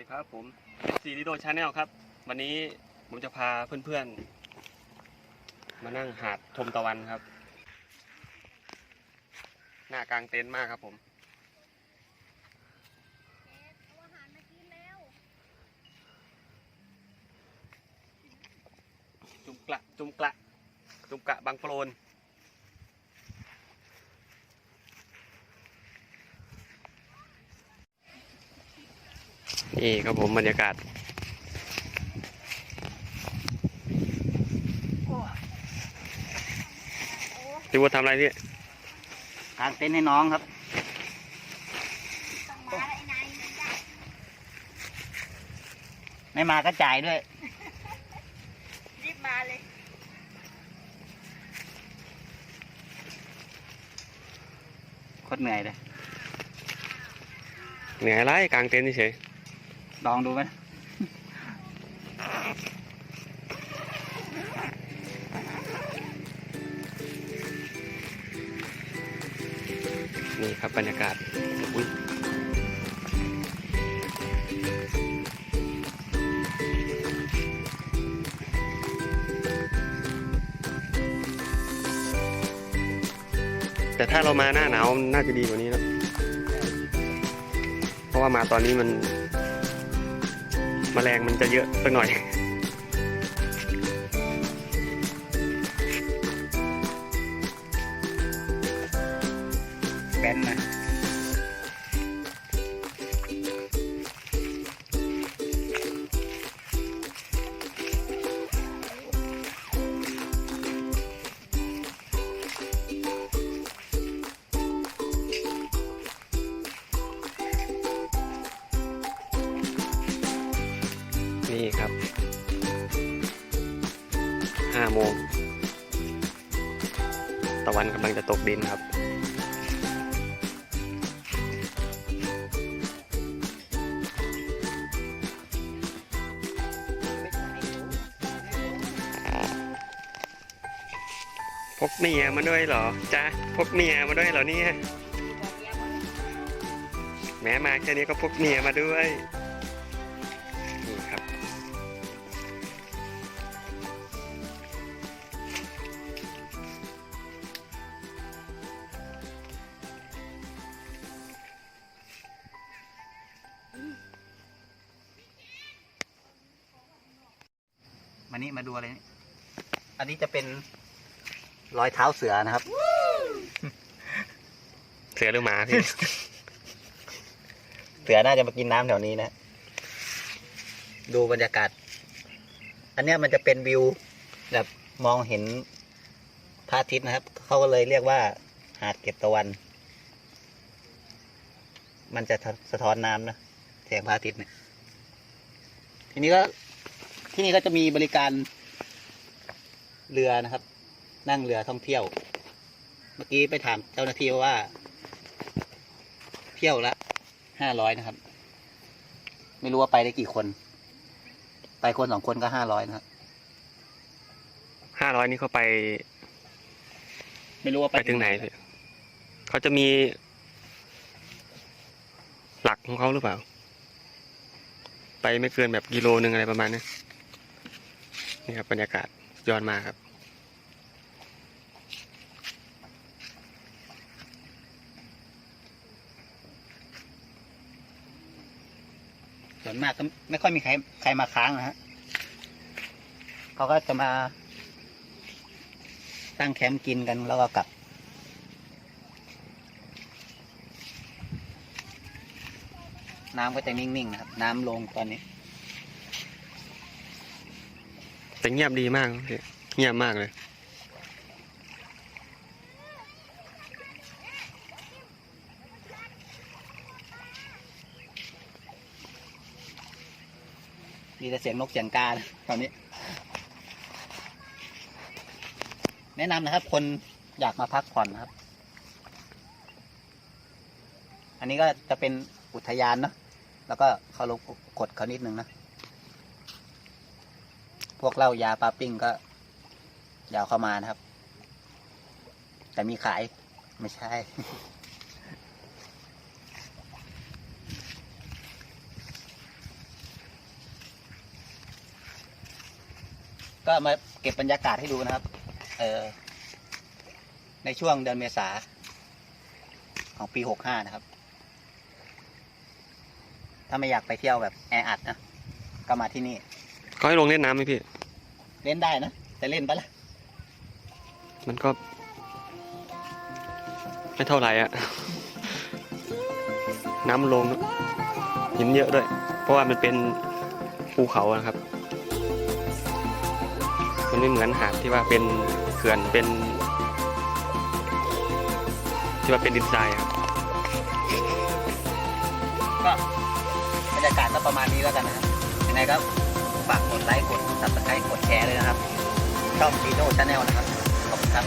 ดีครับผมซีรีโดชาแนลครับ วันนี้ผมจะพาเพื่อนๆ มานั่งหาดชมตะวันครับ หน้ากลางเต็นท์มากครับผมจุมกระจุมกระจุมกระบางโปรน นี่ครับผมบรรยากาศพี่วัวทำอะไรเนี่ยกางเต็นท์ให้น้องครับต้องมาแล้วไอ้นายไม่ได้ไม่มาก็จ่ายด้วย รีบมาเลย โคตรเหนื่อยเลย เหนื่อยไรกลางเต็นท์เฉย ลองดูไหมนี่ครับบรรยากาศอุ๊ยแต่ถ้าเรามาหน้าหนาวน่าจะดีกว่านี้นะ เพราะว่ามาตอนนี้มัน แมลงมันจะเยอะสักหน่อย แบนนะ ครับห้าโมง ตะวันกำลังจะตกดินครับ พกเมียมาด้วยเหรอจ๊ะพกเมียมาด้วยเหรอเนี่ยแม้มาแค่นี้ก็พกเมียมาด้วย มานี่มาดูอะไรนี่ อันนี้จะเป็นรอยเท้าเสือนะครับ เสือหรือหมาพี่ เสือน่าจะมากินน้ำแถวนี้นะ ดูบรรยากาศ อันเนี้ยมันจะเป็นวิว แบบมองเห็นพระอาทิตย์นะครับ เขาก็เลยเรียกว่าหาดเก็บตะวัน มันจะสะท้อนน้ำนะแสงพระอาทิตย์เนี่ยทีนี้ก็ ที่นี่ก็จะมีบริการเรือนะครับ นั่งเรือท่องเที่ยว เมื่อกี้ไปถามเจ้าหน้าที่ว่า เที่ยวละห้าร้อยนะครับ ไม่รู้ว่าไปได้กี่คน ไปคนสองคนก็ห้าร้อยนะครับห้าร้อยนี่เขาไป ไม่รู้ว่าไปถึงไหนพี่เขาจะมี หลักของเขาหรือเปล่า ไปไม่เกินแบบกิโลนึงอะไรประมาณนี้ นี่ครับบรรยากาศยอดมากครับ ส่วนมากก็ไม่ค่อยมีใครใครมาค้างนะฮะเขาก็จะมาตั้งแคมป์กินกันแล้วก็กลับน้ำก็จะนิ่งๆนะครับ น้ำลงตอนนี้ แต่เงียบดีมาก เงียบมากเลยมีแต่เสียงนกเสียงกาตอนนี้ แนะนำนะครับ คนอยากมาพักผ่อนนะครับ อันนี้ก็จะเป็นอุทยานเนาะแล้วก็เขาลงกดเขานิดนึงนะ พวกเหล้ายาปลาปิ้งก็ยาวเข้ามานะครับ แต่มีขายไม่ใช่ ก็มาเก็บบรรยากาศให้ดูนะครับ เออในช่วงเดือนเมษาของปีหกห้านะครับ ถ้าไม่อยากไปเที่ยวแบบแออัดนะ ก็มาที่นี่ เขาให้ลงเล่นน้ำไหมพี่ เล่นได้นะ แต่เล่นไปะละมันก็ ไม่เท่าไหร่อะน้ำลงหินเยอะด้วย เพราะว่ามันเป็นภูเขาอะครับ มันไม่เหมือนหาดที่ว่าเป็นเขื่อนเป็น ที่ว่าเป็นดินทรายอะครับก็บรรยากาศก็ประมาณนี้แล้วกันนะครับยังไงก็ ฝากกดไลค์กดซับสไครต์กดแชร์เลยนะครับช่องดีโน่ชาแนลนะครับขอบคุณครับ